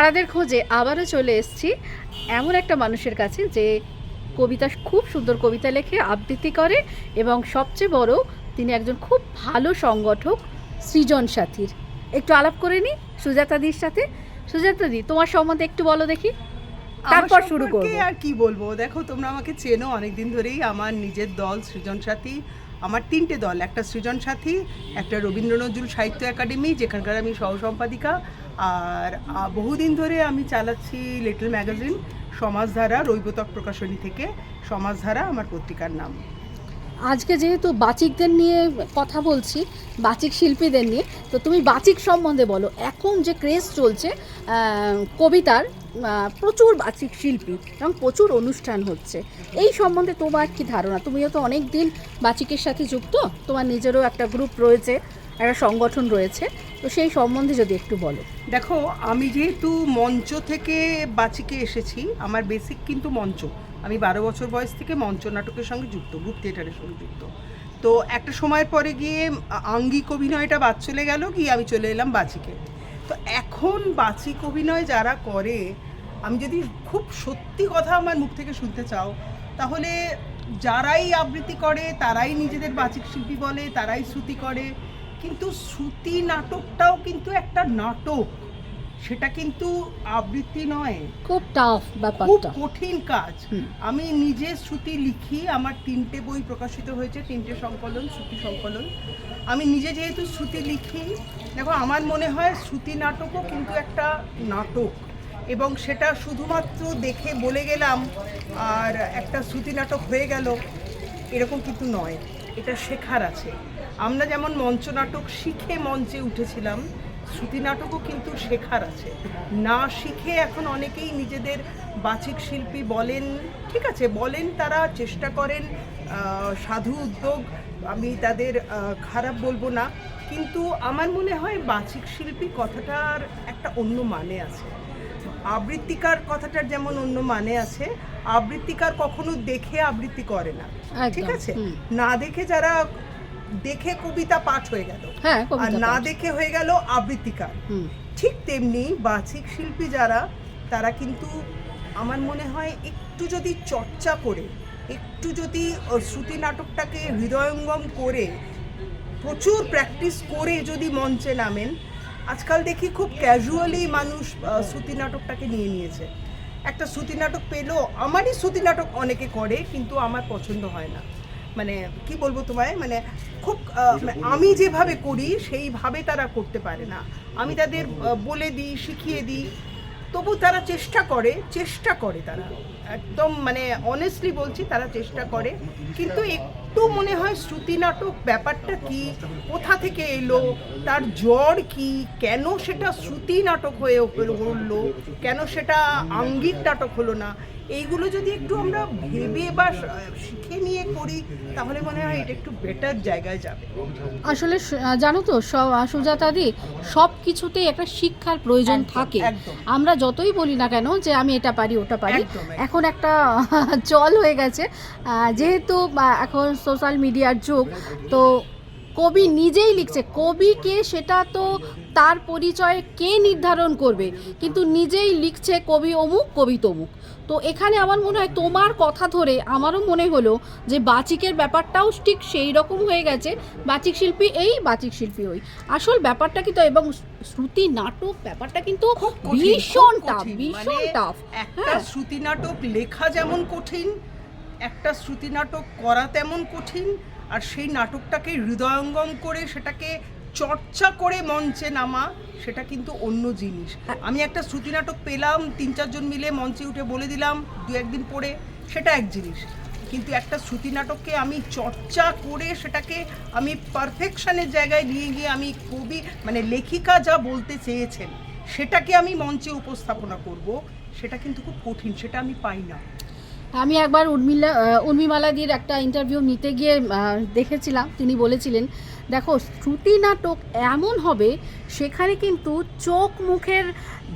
তারাদের খোঁজে আবারও চলে এসেছি এমন একটা মানুষের কাছে যে কবিতা খুব সুন্দর কবিতা লেখে আবৃত্তি করে এবং সবচেয়ে বড় তিনি একজন খুব ভালো সংগঠক সৃজন সাথীর। একটু আলাপ করে নি সুজাতাদির সাথে। সুজাতাদি তোমার সম্বন্ধে একটু বলো দেখি। তারপর শুরু করব। আর কি বলব? দেখো তোমরা আমাকে চেনো অনেকদিন ধরেই। আমার নিজের দল সৃজন সাথী। আমার তিনটে দল একটা সৃজন সাথী একটা রবীন্দ্র নজরুল সাহিত্য একাডেমি যেখানকার আমি সহ সম্পাদিকা আর বহুদিন ধরে আমি চালাচ্ছি লিটল ম্যাগাজিন, সমাজধারা, রৈবতক প্রকাশনী থেকে। সমাজধারা, আমার পত্রিকার নাম। আজকে যেহেতু বাচিকদের নিয়ে কথা বলছি, বাচিক শিল্পীদের নিয়ে, তো তুমি বাচিক সম্বন্ধে বলো, এখন যে ক্রেজ চলছে কবিতার প্রচুর বাচিক শিল্পী এবং প্রচুর অনুষ্ঠান হচ্ছে। এই সম্বন্ধে তোমার কি ধারণা? তুমিও তো অনেক দিন বাচিকের সাথে যুক্ত, তোমার নিজেরও একটা গ্রুপ রয়েছে একটা সংগঠন রয়েছে। তো সেই সম্বন্ধে যদি একটু বলো। দেখো, আমি যেহেতু মঞ্চ থেকে বাচিকে এসেছি, আমার বেসিক কিন্তু মঞ্চ। আমি বারো বছর বয়স থেকে মঞ্চ নাটকের সঙ্গে যুক্ত গ্রুপ থিয়েটারের সঙ্গে যুক্ত। তো একটা সময়ের পরে গিয়ে আঙ্গিক অভিনয়টা বাদ চলে গেল, গিয়ে আমি চলে এলাম বাচিকে। তো এখন বাচিক অভিনয় যারা করে, আমি যদি খুব সত্যি কথা আমার মুখ থেকে শুনতে চাও, তাহলে যারাই আবৃত্তি করে, তারাই নিজেদের বাচিক শিল্পী বলে, তারাই শ্রুতি করে কিন্তু শ্রুতি নাটকটাও কিন্তু একটা নাটক। সেটা কিন্তু আবৃত্তি নয়। খুব টাফ খুব কঠিন কাজ। আমি নিজে শ্রুতি লিখি আমার তিনটে বই প্রকাশিত হয়েছে তিনটে সংকলন শ্রুতি সংকলন। আমি নিজে যেহেতু শ্রুতি লিখি দেখো আমার মনে হয় শ্রুতি নাটকও কিন্তু একটা নাটক। এবং সেটা শুধুমাত্র দেখে বলে গেলাম আর একটা শ্রুতি নাটক হয়ে গেল এরকম কিন্তু নয়। এটা শেখার আছে। আমরা যেমন মঞ্চ নাটক শিখে মঞ্চে উঠেছিলাম শ্রুতি নাটকও কিন্তু শেখার আছে। না শিখে এখন অনেকেই নিজেদের বাচিক শিল্পী বলেন ঠিক আছে বলেন তারা চেষ্টা করেন সাধু উদ্যোগ আমি তাদের খারাপ বলব না কিন্তু আমার মনে হয় বাচিক শিল্পী কথাটার একটা অন্য মানে আছে। আবৃত্তিকার কথাটার যেমন অন্য মানে আছে আবৃত্তিকার কখনো দেখে আবৃত্তি করে না। ঠিক আছে? না দেখে যারা দেখে কবিতা পাঠ হয়ে গেল। হ্যাঁ আর না দেখে হয়ে গেল আবৃত্তিকার। ঠিক তেমনি বাচিক শিল্পী যারা তারা কিন্তু আমার মনে হয় একটু যদি চর্চা করে একটু যদি শ্রুতি নাটকটাকে হৃদয়ঙ্গম করে প্রচুর প্র্যাকটিস করে যদি মঞ্চে নামেন আজকাল দেখি খুব ক্যাজুয়ালি মানুষ শ্রুতি নাটকটাকে নিয়ে নিয়েছে। একটা শ্রুতি নাটক পেল আমারই শ্রুতি নাটক অনেকে করে কিন্তু আমার পছন্দ হয় না। মানে কি বলব তোমায়? মানে খুব মানে আমি যেভাবে করি সেইভাবে তারা করতে পারে না। আমি তাদের বলে দিই শিখিয়ে দিই। তবু তারা চেষ্টা করে চেষ্টা করে তারা। একদম মানে অনেস্টলি বলছি তারা চেষ্টা করে। কিন্তু একটু মনে হয় শ্রুতি নাটক ব্যাপারটা কি? কোথা থেকে এলো? তার জ্বর কি? কেন সেটা শ্রুতি নাটক হয়ে উঠল কেন সেটা আঙ্গিক নাটক হলো না? এইগুলো যদি একটু আমরা ভেবে বা শিখে নিয়ে করি তাহলে মনে হয় এটা একটু বেটার জায়গায় যাবে। আসলে জানো তো সুজাতাদি সব কিছুতেই একটা শিক্ষার প্রয়োজন থাকে। আমরা যতই বলি না কেন যে আমি এটা পারি ওটা পারি। এখন একটা চল হয়ে গেছে। যেহেতু এখন সোশ্যাল মিডিয়ার যুগ তো কবি নিজেই লিখছে কবিকে সেটা তো তার পরিচয় কে নির্ধারণ করবে? কিন্তু নিজেই লিখছে কবি অমুক কবি তমুক। তো এখানে আমার মনে হয় তোমার কথা ধরে আমারও মনে হলো যে বাচিকের ব্যাপারটাও ঠিক সেই রকম হয়ে গেছে বাচিক শিল্পী এই বাচিক শিল্পী ওই। আসল ব্যাপারটা কিন্তু এবং শ্রুতি নাটক ব্যাপারটা কিন্তু ভীষণ টাফ ভীষণ মানে টাফ একটা হ্যাঁ। শ্রুতি নাটক লেখা যেমন কঠিন একটা শ্রুতি নাটক করা তেমন কঠিন আর সেই নাটকটাকে হৃদয়ঙ্গম করে সেটাকে চর্চা করে মঞ্চে নামা সেটা কিন্তু অন্য জিনিস। আমি একটা শ্রুতি নাটক পেলাম তিন চারজন মিলে মঞ্চে উঠে বলে দিলাম দু একদিন পরে সেটা এক জিনিস। কিন্তু একটা শ্রুতি নাটককে আমি চর্চা করে সেটাকে আমি পারফেকশনের জায়গায় নিয়ে গিয়ে আমি কবি মানে লেখিকা যা বলতে চেয়েছেন সেটাকে আমি মঞ্চে উপস্থাপনা করব সেটা কিন্তু খুব কঠিন সেটা আমি পাই না। আমি একবার উর্মিলা উর্মিমালাদির একটা ইন্টারভিউ নিতে গিয়ে দেখেছিলাম। তিনি বলেছিলেন দেখো শ্রুতি নাটক এমন হবে সেখানে কিন্তু চোখ মুখের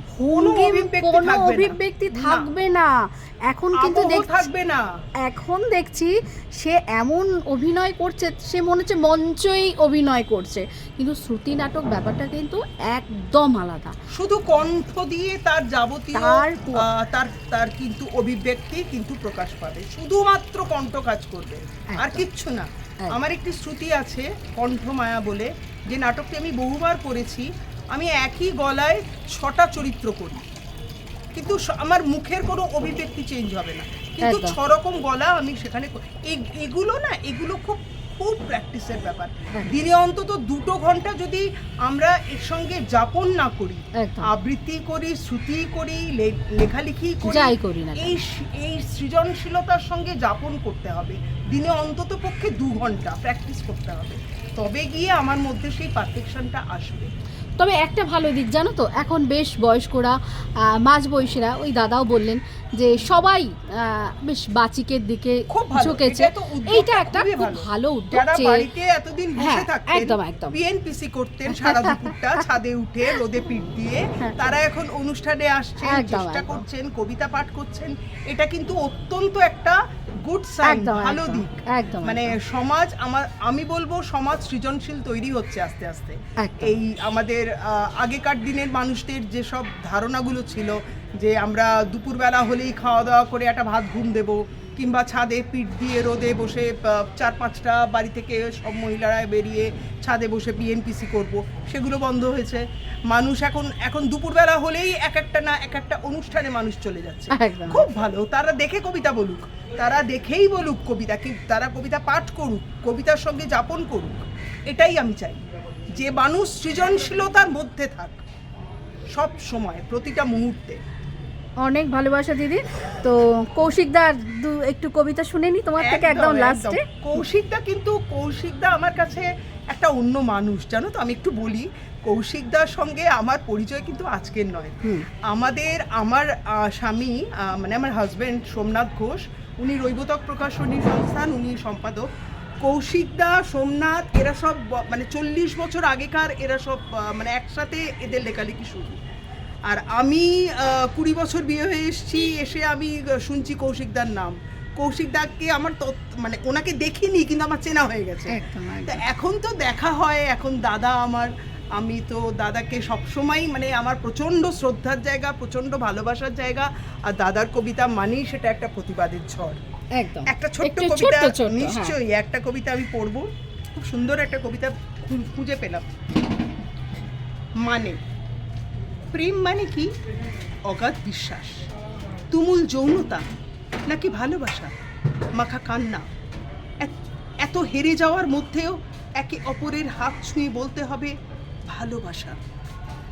ভঙ্গি অভিব্যক্তি কোনো থাকবে না। অভিব্যক্তি থাকবে না। এখন কিন্তু দেখছি থাকবে না। এখন দেখছি সে এমন অভিনয় করছে সে মনে হচ্ছে মঞ্চই অভিনয় করছে। কিন্তু শ্রুতি নাটক ব্যাপারটা কিন্তু একদম আলাদা। শুধু কণ্ঠ দিয়ে তার যাবতীয় তার- তার কিন্তু অভিব্যক্তি কিন্তু প্রকাশ পাবে। শুধুমাত্র কণ্ঠ কাজ করবে। আর কিচ্ছু না। আমার একটি শ্রুতি আছে কণ্ঠমায়া বলে যে নাটকটি আমি বহুবার করেছি আমি একই গলায় ছটা চরিত্র করি। কিন্তু আমার মুখের কোনো অভিব্যক্তি চেঞ্জ হবে না। কিন্তু ছ রকম গলা আমি সেখানে এগুলো না এগুলো খুব খুব প্র্যাকটিসের ব্যাপার। দিনে অন্তত দুটো ঘণ্টা যদি আমরা এর সঙ্গে যাপন না করি আবৃত্তি করি শ্রুতি করি লেখালেখি করি। এই এই সৃজনশীলতার সঙ্গে যাপন করতে হবে। দিনে অন্তত পক্ষে দু ঘণ্টা প্র্যাকটিস করতে হবে। তবে গিয়ে আমার মধ্যে সেই পারফেকশনটা আসবে। তবে একটা ভালো দিক জানো তো? এখন বেশ বয়স্করা আহ, মাঝ বয়সীরা ওই দাদাও বললেন যে সবাই বেশ বাচিকের দিকে ঝুঁকেছে। এইটা একটা খুব ভালো। উদ্যোগ বাড়িতে এতদিন বসে হ্যাঁ, থাকতেন একদম, একদম। পিএনপিসি করতেন সারা দুপুরটা ছাদে উঠে রোদে পিঠ দিয়ে। তারা এখন অনুষ্ঠানে আসছেন চেষ্টা করছেন কবিতা পাঠ করছেন। এটা কিন্তু অত্যন্ত একটা গুড সাইন ভালো দিক। একদম মানে সমাজ আমার আমি বলব সমাজ সৃজনশীল তৈরি হচ্ছে আস্তে আস্তে। এই আমাদের আহ, আগেকার দিনের মানুষদের যেসব ধারণাগুলো ছিল যে আমরা দুপুরবেলা হলেই খাওয়া দাওয়া করে একটা ভাত ঘুম দেব কিংবা ছাদে পিঠ দিয়ে রোদে বসে চার পাঁচটা বাড়ি থেকে সব মহিলারা বেরিয়ে ছাদে বসে বিএনপিসি করব সেগুলো বন্ধ হয়েছে। মানুষ এখন এখন দুপুরবেলা হলেই এক একটা না এক একটা অনুষ্ঠানে মানুষ চলে যাচ্ছে। খুব ভালো। তারা দেখে কবিতা বলুক তারা দেখেই বলুক কবিতা কি তারা কবিতা পাঠ করুক কবিতার সঙ্গে যাপন করুক এটাই আমি চাই। যে মানুষ সৃজনশীলতার মধ্যে থাক সব সময় প্রতিটা মুহূর্তে। অনেক ভালোবাসা দিদি। তো কৌশিকদার দু একটু কবিতা শুনে নি তোমার থেকে একদম লাস্টে কৌশিকদা কিন্তু কৌশিকদা আমার কাছে একটা অন্য মানুষ জানো তো আমি একটু বলি। কৌশিকদার সঙ্গে আমার পরিচয় কিন্তু আজকের নয়। আমাদের আমার স্বামী মানে আমার হাজবেন্ড সোমনাথ ঘোষ উনি রৈবতক প্রকাশনী সংস্থান উনি সম্পাদক। কৌশিকদা সোমনাথ এরা সব মানে চল্লিশ বছর আগেকার এরা সব মানে একসাথে এদের লেখালেখি শুরু। আর আমি কুড়ি বছর বিয়ে হয়ে এসেছি এসে আমি শুনছি কৌশিকদার নাম। কৌশিকদাকে আমার তত- মানে ওনাকে দেখিনি কিন্তু আমার চেনা হয়ে গেছে। তা এখন তো দেখা হয় এখন দাদা আমার। আমি তো দাদাকে সবসময় মানে আমার প্রচণ্ড শ্রদ্ধার জায়গা প্রচণ্ড ভালোবাসার জায়গা আর দাদার কবিতা মানেই সেটা একটা প্রতিবাদের ঝড়। একদম। একটা ছোট্ট কবিতা হ্যাঁ। নিশ্চয়ই একটা কবিতা আমি পড়ব। খুব সুন্দর একটা কবিতা খুঁজে পেলাম। মানে প্রেম মানে কি? অগাধ বিশ্বাস তুমুল যৌনতা নাকি ভালোবাসা মাখা কান্না। এত হেরে যাওয়ার মধ্যেও একে অপরের হাত ছুঁয়ে বলতে হবে ভালোবাসা।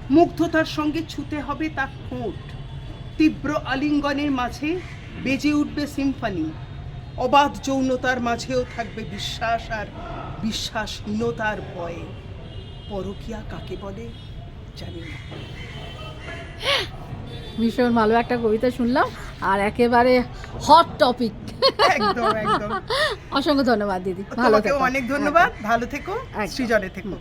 মুগ্ধতার সঙ্গে ছুতে হবে তার ঠোঁট। তীব্র আলিঙ্গনের মাঝে বেজে উঠবে সিম্ফনি অবাধ যৌনতার মাঝেও থাকবে বিশ্বাস আর বিশ্বাসহীনতার ভয়ে। পরকিয়া কাকে বলে জানি না। ভীষণ ভালো একটা কবিতা শুনলাম আর একেবারে হট টপিক একদম একদম। অসংখ্য ধন্যবাদ দিদি। ভালো থেকো। অনেক ধন্যবাদ। ভালো থেকো। সৃজনে থেকো।